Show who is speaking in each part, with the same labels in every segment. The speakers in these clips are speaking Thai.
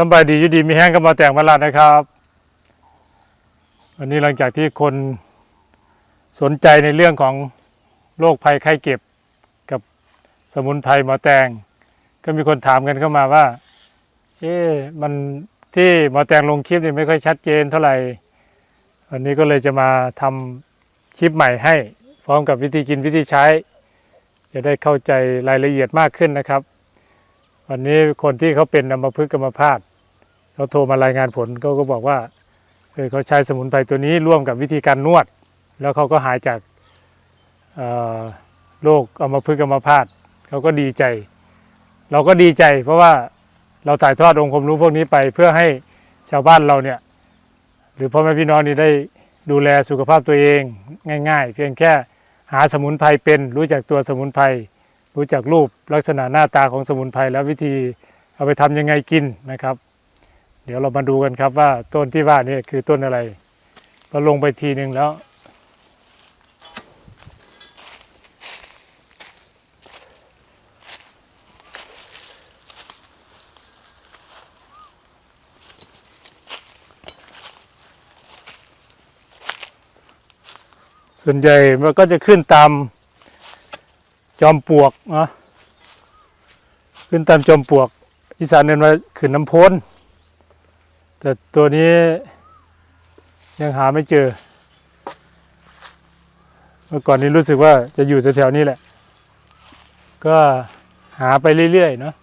Speaker 1: สบายดีอยู่ดีมีแห้งก็มาแต่งมาลาดนะครับวันนี้หลังจากที่คนสนใจในเรื่องของโรคภัยไข้เจ็บ กับสมุนไพรหมอแตง ก็มีคนถามกันเข้ามาว่า เอ๊ะมันที่หมอแตงลงคลิปนี่ไม่ค่อยชัดเจนเท่าไหร่ วันนี้ก็เลยจะมาทำคลิปใหม่ให้ พร้อมกับวิธีกินวิธีใช้ จะได้เข้าใจรายละเอียดมากขึ้นนะครับ วันนี้คนที่เขาเป็นอัมพฤกษ์อัมพาตเขาโทรมารายงานผลเขาก็บอกว่าเออเขาใช้สมุนไพรตัวนี้ร่วมกับวิธีการนวด แล้วเขาก็หายจากโรคอัมพฤกษ์อัมพาตเขาก็ดีใจ เราก็ดีใจ เพราะว่าเราถ่ายทอดองค์ความรู้พวกนี้ไป เพื่อให้ชาวบ้านเราเนี่ยหรือพ่อแม่พี่น้องนี่ได้ดูแลสุขภาพตัวเองง่าย ๆ เพียงแค่หาสมุนไพรเป็นรู้จักตัวสมุนไพร รู้จักรูปลักษณะหน้าตาของสมุนไพรแล้ววิธีเอาไปทำยังไงกินนะครับ เดี๋ยวเรามาดูกันครับว่าต้นที่ว่านี่คือต้นอะไรก็ลงไปทีหนึ่งแล้ว ส่วนใหญ่มันก็จะขึ้นตาม อมปลวกเนาะขึ้นตามจอมปลวกอีสานเรียนว่าขึ้นน้ำพ้น แต่ตัวนี้ยังหาไม่เจอ เมื่อก่อนนี้รู้สึกว่าจะอยู่แถวๆนี้แหละ ก็หาไปเรื่อยๆเนาะ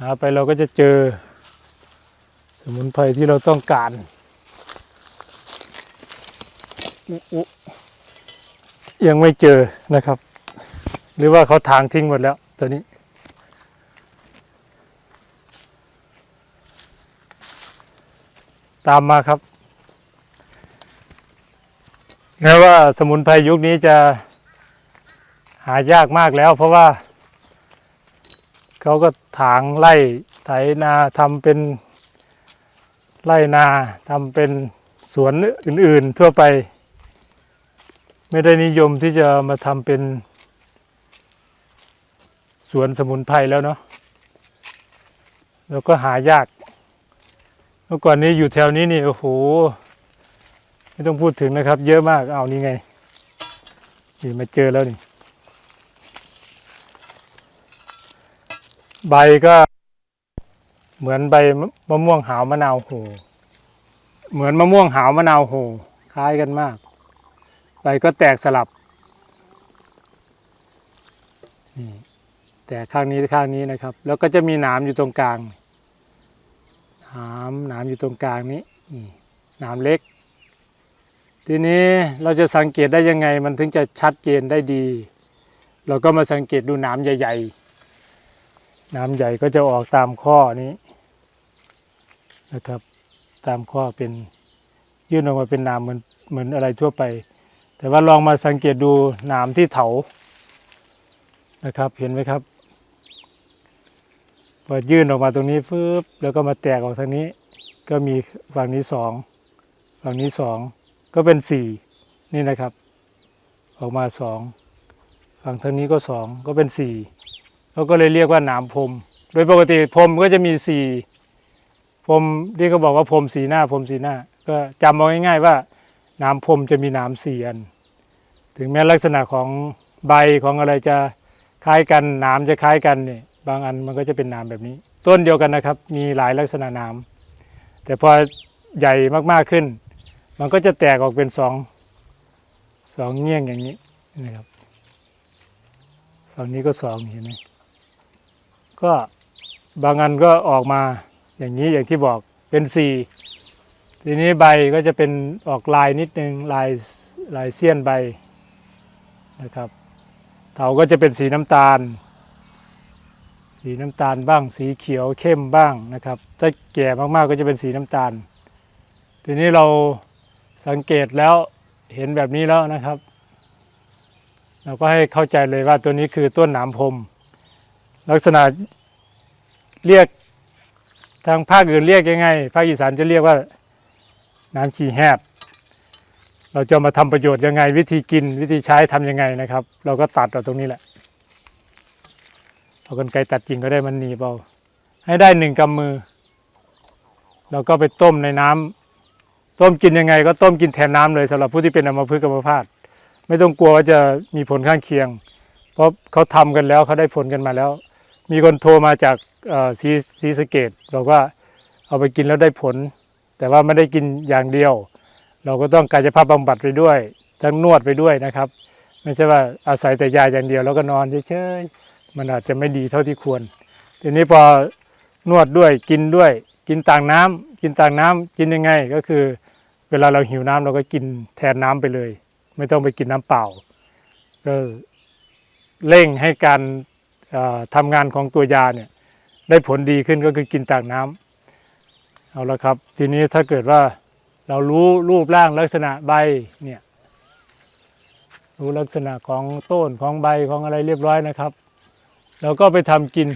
Speaker 1: หาไปเราก็จะเจอ สมุนไพรที่เราต้องการยังไม่เจอนะครับ หรือว่าเขาทางทิ้งหมดแล้วตัวนี้ ตามมาครับแม้ว่าสมุนไพรยุคนี้จะหายากมากแล้ว เพราะว่า เขาก็ถางไร่ไถนาทำเป็นไร่นาทำเป็นสวนอื่น ๆ ทั่วไป ไม่ได้นิยมที่จะมาทำเป็น สวนสมุนไพรแล้วเนาะแล้วก็หายากเมื่อก่อนนี้อยู่แถวนี้นี่โอ้โหไม่ต้องพูดถึงนะครับ เยอะมากเอานี่ไงนี่มาเจอแล้วนี่ใบก็เหมือนใบมะม่วงหาวมะนาวโห เหมือนมะม่วงหาวมะนาวโห คล้ายกันมาก ใบก็แตกสลับนี่ แต่ข้างนี้ข้างนี้นะครับ แล้วก็จะมีหนามอยู่ตรงกลางหนามหนามอยู่ตรงกลางนี้นี่หนามเล็ก ทีนี้เราจะสังเกตได้ยังไง มันถึงจะชัดเจนได้ดี เราก็มาสังเกตดูหนามใหญ่ๆหนามใหญ่ก็จะออกตามข้อนี้นะครับ ตามข้อเป็นยื่นออกมาเป็นหนามเหมือนเหมือนอะไรทั่วไป แต่ว่าลองมาสังเกตดูหนามที่เถานะครับเห็นไหมครับ พอยื่นออกมาตรงนี้ฟึบแล้วก็มาแตกออกทางนี้ ก็มีฝั่งนี้สองฝั่งนี้สองก็เป็นสี่นี่นะครับ ออกมาสองฝั่งทางนี้ก็สองก็เป็นสี่เขาก็เลยเรียกว่าหนามพรมโดยปกติพรมก็จะมีสี่พรมที่เขาบอกว่าพรมสีหน้าพรมสีหน้า ก็จำเอาง่ายๆว่าหนามพรมจะมีหนามสี่อัน ถึงแม้ลักษณะของใบของอะไรจะคล้ายกันหนามจะคล้ายกันเนี่ย บางอันมันก็จะเป็นหนามแบบนี้ ต้นเดียวกันนะครับ มีหลายลักษณะหนามแต่พอใหญ่มากๆขึ้น มันก็จะแตกออกเป็นสองสองเงี้ยงอย่างนี้นะครับฝั่งนี้ก็สองเห็นไหมก็บางอันก็ออกมาอย่างนี้อย่างที่บอกเป็นสี่ทีนี้ใบก็จะเป็นออกลายนิดนึงลายลายเสี้ยนใบนะครับเถาก็จะเป็นสีน้ำตาล สีน้ำตาลบ้าง สีเขียวเข้มบ้างนะครับ ถ้าแก่มากๆก็จะเป็นสีน้ำตาล ทีนี้เราสังเกตแล้วเห็นแบบนี้แล้วนะครับ เราก็ให้เข้าใจเลยว่าตัวนี้คือต้นหนามพรมลักษณะเรียกทางภาคอื่นเรียกยังไง ภาคอีสานจะเรียกว่าน้ำชีแฮดเราจะมาทำประโยชน์ยังไง วิธีกินวิธีใช้ทำยังไงนะครับ เราก็ตัดเอาตรงนี้แหละ เอากันไกรตัดจริงก็ได้มันหนีเอาให้ได้หนึ่งกำมือเราก็ไปต้มในน้ำต้มกินยังไง ก็ต้มกินแทนน้ำเลยสำหรับผู้ที่เป็นอัมพฤกษ์อัมพาตไม่ต้องกลัวว่าจะมีผลข้างเคียง เพราะเขาทำกันแล้วเขาได้ผลกันมาแล้ว มีคนโทรมาจากเอ่อศรีศรีสเกดบอกว่าเอาไปกินแล้วได้ผล แต่ว่าไม่ได้กินอย่างเดียว เราก็ต้องกายภาพบำบัดไปด้วย ทั้งนวดไปด้วยนะครับ ไม่ใช่ว่าอาศัยแต่ยาอย่างเดียวแล้วก็นอนเฉยๆ มันอาจจะไม่ดีเท่าที่ควร ทีนี้พอนวดด้วยกินด้วย กินต่างน้ำกินต่างน้ำกินยังไงก็คือ เวลาเราหิวน้ำเราก็กินแทนน้ำไปเลย ไม่ต้องไปกินน้ำเปล่าก็เร่งให้การเอ่อทำงานของตัวยาเนี่ยได้ผลดีขึ้นก็คือกินต่างน้ำเอาละครับ ทีนี้ถ้าเกิดว่าเรารู้รูปร่างลักษณะใบเนี่ยรู้ลักษณะของต้นของใบของอะไรเรียบร้อยนะครับ เราก็ไปทำกิน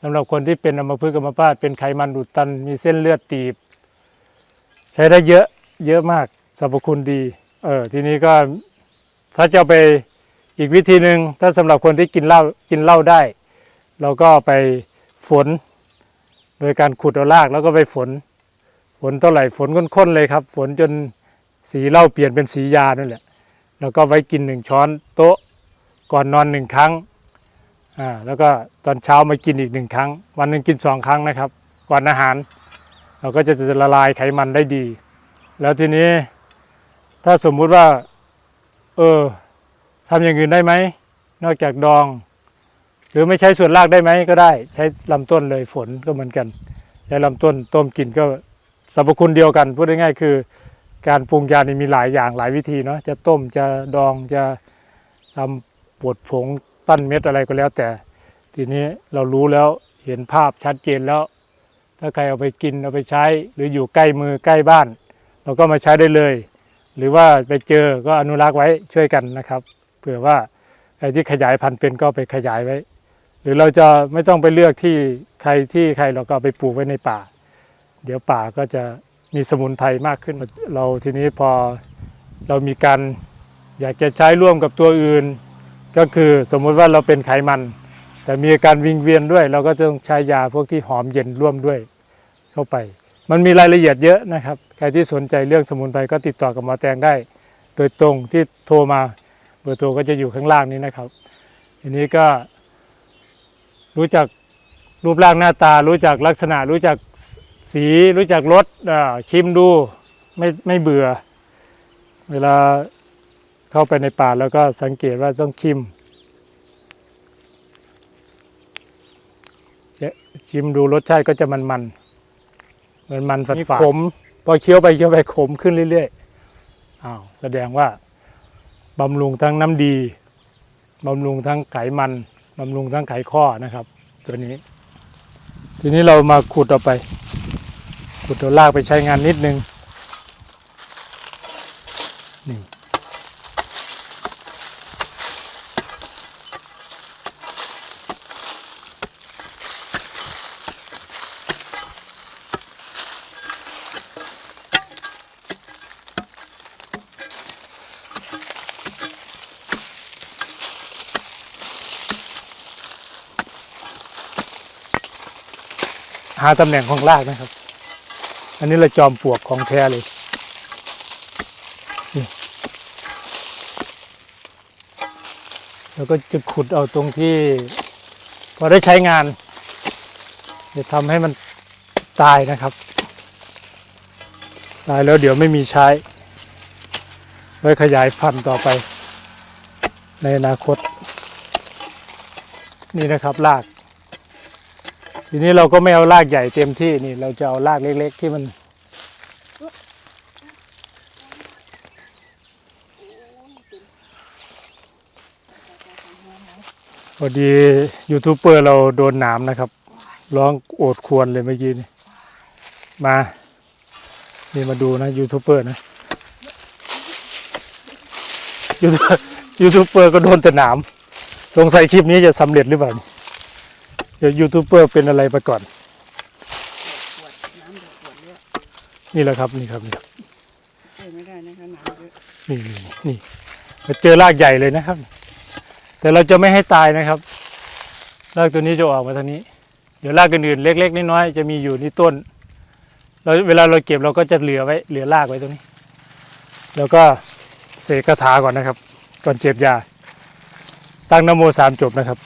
Speaker 1: สำหรับคนที่เป็นอัมพฤกษ์อัมพาตเป็นไขมันอุดตัน มีเส้นเลือดตีบ ใช้ได้เยอะเยอะมากสรรพคุณดี เออทีนี้ก็ถ้าจะไปอีกวิธีหนึ่งถ้าสำหรับคนที่กินเหล้ากินเหล้าได้ เราก็ไปฝน โดยการขุดเอารากแล้วก็ไปฝน ฝนเท่าไหร่ฝนข้นๆเลยครับ ฝนจนสีเหล้าเปลี่ยนเป็นสียานั่นแหละแล้วก็ไว้กินหนึ่งช้อนโต๊ะก่อนนอนหนึ่งครั้ง อ่าแล้วก็ตอนเช้ามากินอีกหนึ่งครั้ง วันหนึ่งกินสองครั้งนะครับ ก่อนอาหาร เราก็จะจะละลายไขมันได้ดี แล้วทีนี้ถ้าสมมุติว่า เออทำอย่างอื่นได้ไหม นอกจากดอง หรือไม่ใช้ส่วนรากได้ไหมก็ได้ ใช้ลำต้นเลยฝนก็เหมือนกัน ใช้ลำต้นต้มกินก็สรรพคุณเดียวกันพูดง่ายๆคือ การปรุงยานี่มีหลายอย่างหลายวิธีเนาะจะต้มจะดองจะทำบดผง ปั้นเม็ดอะไรก็แล้วแต่ ทีนี้เรารู้แล้วเห็นภาพชัดเจนแล้ว ถ้าใครเอาไปกินเอาไปใช้ หรืออยู่ใกล้มือใกล้บ้าน เราก็มาใช้ได้เลย หรือว่าไปเจอก็อนุรักษ์ไว้ช่วยกันนะครับเผื่อว่าใครที่ขยายพันธุ์เป็นก็ไปขยายไว้ หรือเราจะไม่ต้องไปเลือกที่ใครที่ใครเราก็ไปปลูกไว้ในป่า เดี๋ยวป่าก็จะมีสมุนไพรมากขึ้น เราทีนี้พอเรามีการอยากจะใช้ร่วมกับตัวอื่น ก็คือสมมุติว่าเราเป็นไขมัน แต่มีอาการวิงเวียนด้วย เราก็ต้องใช้ยาพวกที่หอมเย็นร่วมด้วยเข้าไป มันมีรายละเอียดเยอะนะครับ ใครที่สนใจเรื่องสมุนไพรก็ติดต่อกับหมอแตงได้ โดยตรงที่โทรมาเบอร์โทรก็จะอยู่ข้างล่างนี้นะครับ ทีนี้ก็รู้จักรูปร่างหน้าตา รู้จักลักษณะ รู้จักสีรู้จักรสอ่าชิมดูไม่ไม่เบื่อ เวลา เข้าไปในป่าแล้วก็สังเกตว่าต้องชิมเนี่ยชิมดูรสชาติก็จะมันมันๆเหมือนมันฝาดขมพอเคี้ยวไปเคี้ยวไปขมขึ้นเรื่อยๆอ้าวแสดงว่าบำรุงทั้งน้ำดีบำรุงทั้งไขมันบำรุงทั้งไขข้อนะครับ ตัวนี้ ทีนี้เรามาขุดเอาไป ขุดตัวลากไปใช้งานนิดนึง หาตำแหน่งของรากนะครับ อันนี้เราจอมปลวกของแท้เลยแล้วก็จะขุดเอาตรงที่พอได้ใช้งานจะทำให้มันตายนะครับ ตายแล้วเดี๋ยวไม่มีใช้ ไว้ขยายพันธุ์ต่อไป ในอนาคต นี่นะครับราก ทีนี้เราก็ไม่เอารากใหญ่เต็มที่นี่ เราจะเอารากเล็ก ๆ ที่มันพอดียูทูบเบอร์เราโดนหนามนะครับ ร้องโอดควรเลยเมื่อกี้นี่มา นี่มาดูนะยูทูบเบอร์นะยูทูบยูทูบเบอร์ก็โดนแต่หนาม สงสัยคลิปนี้จะสำเร็จหรือเปล่านี่ ดี๋ยวยูทูบเบอร์เป็นอะไรไปก่อน
Speaker 2: ขวดน้ำเดือดขวดเยอะ
Speaker 1: นี่แหละครับนี่ครับนี่ครับ
Speaker 2: ใช่ไม่ได้นะคะน้ำเยอะ
Speaker 1: นี่นี่นี่มาเจอรากใหญ่เลยนะครับ แต่เราจะไม่ให้ตายนะครับ รากตัวนี้จะออกมาทางนี้ เดี๋ยวรากอื่นๆเล็ก ๆน้อยๆจะมีอยู่ที่ต้น เราเวลาเราเก็บเราก็จะเหลือไว้เหลือรากไว้ตรงนี้ แล้วก็เสกคาถาก่อนนะครับ ก่อนเก็บยา ตั้งนโมสามจบนะครับ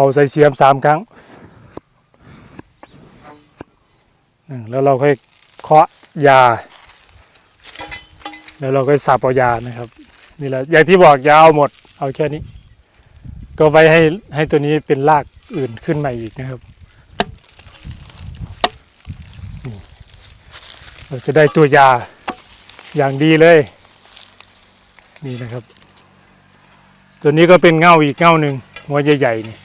Speaker 1: ป่าใส่เสียมสามครั้ง แล้วเราค่อยเคาะยา แล้วเราก็สับเอายานะครับ นี่แหละอย่างที่บอกยาเอาหมด เอาแค่นี้ ก็ไว้ให้ให้ตัวนี้เป็นรากอื่นขึ้นมาอีกนะครับเราจะได้ตัวยาอย่างดีเลย นี่นะครับ ตัวนี้ก็เป็นเง่าอีกเง่าหนึ่งหัวใหญ่ๆนี่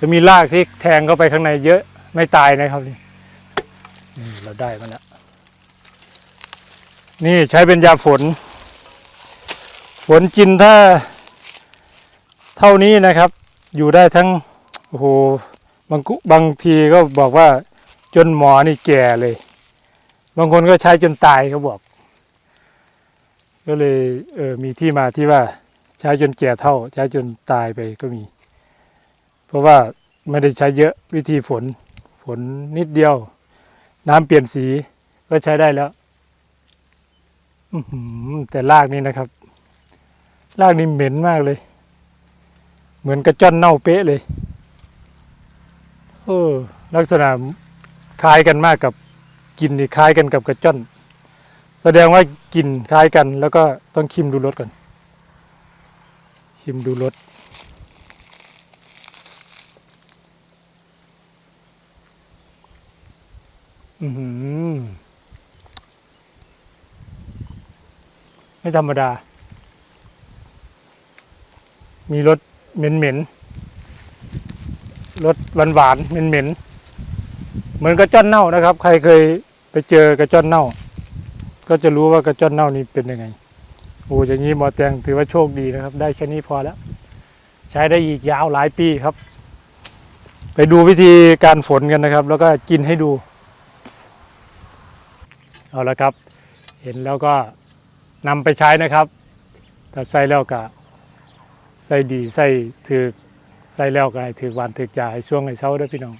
Speaker 1: จะมีรากที่แทงเข้าไปข้างในเยอะไม่ตายนะครับนี่เราได้มันแล้วนี่ใช้เป็นยาฝน ฝนกินถ้า เท่านี้นะครับ อยู่ได้ทั้งโอ้โหบางบางทีก็บอกว่าจนหมอนี่แก่เลย บางคนก็ใช้จนตายเขาบอก ก็เลยเออมีที่มาที่ว่าใช้จนแก่เท่า ใช้จนตายไปก็มี เพราะว่าไม่ได้ใช้เยอะวิธีฝนฝนนิดเดียว น้ำเปลี่ยนสีก็ใช้ได้แล้วแต่รากนี่นะครับรากนี่เหม็นมากเลย เหมือนกระจ้อนเน่าเป๊ะเลยเออลักษณะคล้ายกันมากกับกลินนี่คล้ายกันกับกระจ้อน แสดงว่ากลิ่นคล้ายกัน แล้วก็ต้องชิมดูรสก่อนชิมดูรส อือหือไม่ธรรมดา มีรสเหม็นเหม็นๆรสหวานหวานๆเหม็นเหม็นๆเหมือนกระจ้อนเน่านะครับ ใครเคยไปเจอกระจ้อนเน่า ก็จะรู้ว่ากระจ้อนเน่านี่เป็นยังไงโอ้อย่างนี้หมอแตงถือว่าโชคดีนะครับ ได้แค่นี้พอแล้ว ใช้ได้อีกยาวหลายปีครับ ไปดูวิธีการฝนกันนะครับ แล้วก็กินให้ดู เอาละครับ เห็นแล้วก็นำไปใช้นะครับถ้าใส่แล้วก็ใส่ดีใส่ถือใส่แล้วก็ถือหวานถือจ่าให้ช่วงไอ้เศร้าด้วยพี่น้อง